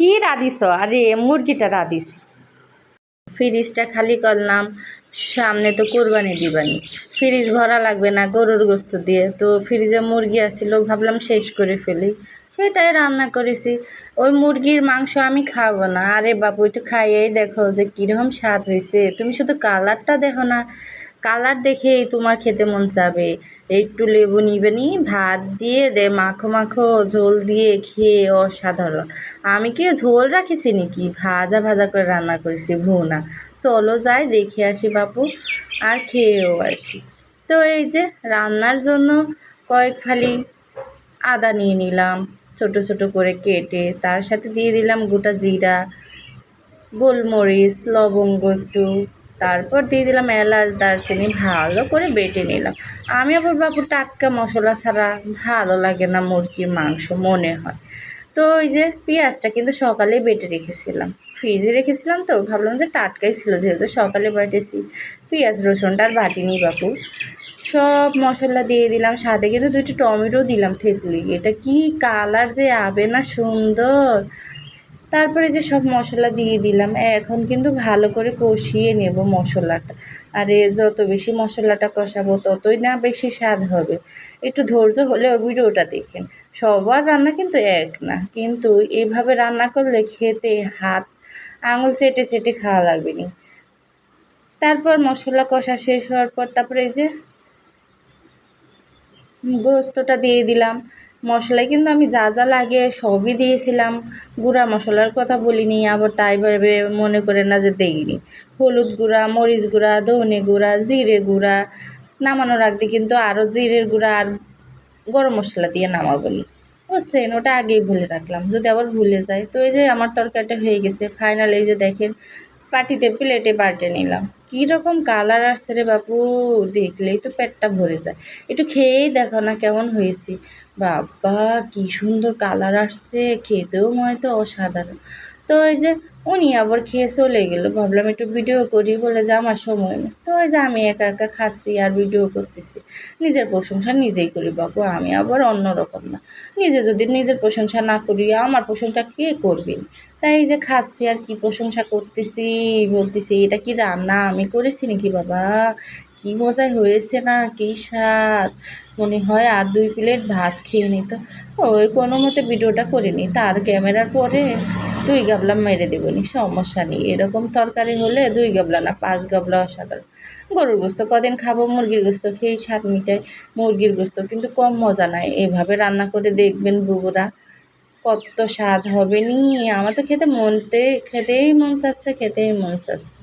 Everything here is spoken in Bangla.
কি রাঁধিস? আরে, মুরগিটা রাঁধিস। ফ্রিজটা খালি করলাম, সামনে তো কোরবানি দিবানি। ফ্রিজ ভরা লাগবে না গরুর গোস্ত দিয়ে। তো ফ্রিজে মুরগি আসছিল ভাবলাম শেষ করে ফেলি। সেটাই রান্না করেছি। ওই মুরগির মাংস আমি খাব না। আরে বাপু, একটু খাইয়েই দেখো যে কীরকম স্বাদ হয়েছে তুমি শুধু কালারটা দেখো না। কালার দেখেই তোমার খেতে মন চাবে। একটু লেবু নিবে নি, ভাত দিয়ে দে, মাখো মাখো, ঝোল দিয়ে খেয়ে অসাধারণ। আমি কি ঝোল রাখিছি নাকি? ভাজা ভাজা করে রান্না করেছি ভুনা চলো যাই, দেখে আসি বাপু, আর খেয়েও আসি। তো এই যে, রান্নার জন্য কয়েক ফালি আদা নিয়ে নিলাম, ছোট ছোট করে কেটে, তার সাথে দিয়ে দিলাম গোটা জিরা, গোলমরিচ, লবঙ্গ একটু। তারপর দিয়ে দিলাম এলাচ, দারচিনি, ভালো করে বেটে নিলাম। আমি আবার বাবু টাটকা মশলা ছাড়া ভালো লাগে না মুরগির মাংস, মনে হয়। তো ওই যে পেঁয়াজটা কিন্তু সকালে বেটে রেখেছিলাম। ফ্রিজে রেখেছিলাম তো, ভাবলাম যে টাটকাই ছিল, যেহেতু সকালে বাটেছি। পেঁয়াজ রসুনটা আর বাটিনি বাপু। সব মশলা দিয়ে দিলাম, সাথে কিন্তু দুইটা টমেটো দিলাম থেতলি এটা কি কালার যে আবে না সুন্দর! তারপরে যে সব মশলা দিয়ে দিলাম এখন কিন্তু ভালো করে কষিয়ে নেব মশলাটা। আর যত বেশি মশলাটা কষাবো ততই না বেশি স্বাদ হবে। একটু ধৈর্য হলে ভিডিওটা দেখেন। সবার রান্না কিন্তু এক না, কিন্তু এভাবে রান্না করলে খেতে হাত, আঙুল চেটে চেটে খাওয়া লাগবে নি। তারপর মশলা কষা শেষ হওয়ার পর তারপরে এই যে গোস্তটা দিয়ে দিলাম। মশলায় কিন্তু আমি যা যা লাগে সবই দিয়েছিলাম। গুঁড়া মশলার কথা বলিনি, আবার তাই ভাবে মনে করে না যে দেইনি। হলুদ গুঁড়া, মরিচ গুঁড়া, ধনে গুঁড়া, জিরে গুঁড়া, নামানোর আগে কিন্তু আরও জিরের গুঁড়া আর গরম মশলা দিয়ে নামাবো নি। বুঝছেন? ওটা আগেই ভুলে রাখলাম। যদি আবার ভুলে যায়, তো এই যে আমার তরকারিটা হয়ে গেছে। ফাইনাল এই যে দেখেন পাটিতে প্লেটে পাল্টে নিলাম। কী রকম কালার আসছে রে বাপু? দেখলেই তো পেটটা ভরে যায়। একটু খেয়েই দেখো না কেমন হয়েছে। বাবা, কি সুন্দর কালার আসছে। খেতেও মনে তো অসাধারণ। তো ওই যে উনি আবার খেয়ে চলে গেলো। ভাবলাম একটু ভিডিও করি, বলে যে আমার সময় নেই। তো ওই যে আমি একা একা খাচ্ছি আর ভিডিও করতেছি। নিজের প্রশংসা নিজেই করি বাবু, আমি আবার অন্যরকম না। নিজে যদি নিজের প্রশংসা না করি, আমার প্রশংসা কে করবে? তাই এই যে খাচ্ছি আর কি প্রশংসা করতেছি, বলতেছি, এটা কি রান্না আমি করেছি নাকি বাবা? কি মজাই হয়েছে না, কি স্বাদ? মনে হয় আর দুই প্লেট ভাত খেয়ে নিত ওই কোনো মতে ভিডিওটা করিনি। তার ক্যামেরার পরে দুই গাবলা মেরে দেবো দেবনি সমস্যা নেই। এরকম তরকারি হলে দুই গাবলা না, পাঁচ গাবলা অসাধারণ। গরুর গোস্ত কদিন খাব, মুরগির গোস্ত খেয়েই স্বাদ মিটাই মুরগির গোস্ত কিন্তু কম মজা নাই। এভাবে রান্না করে দেখবেন বুবুরা কত স্বাদ হবে নি। আমার তো খেতে মনতে, খেতেই মন চাচ্ছে, খেতেই মন চাচ্ছে।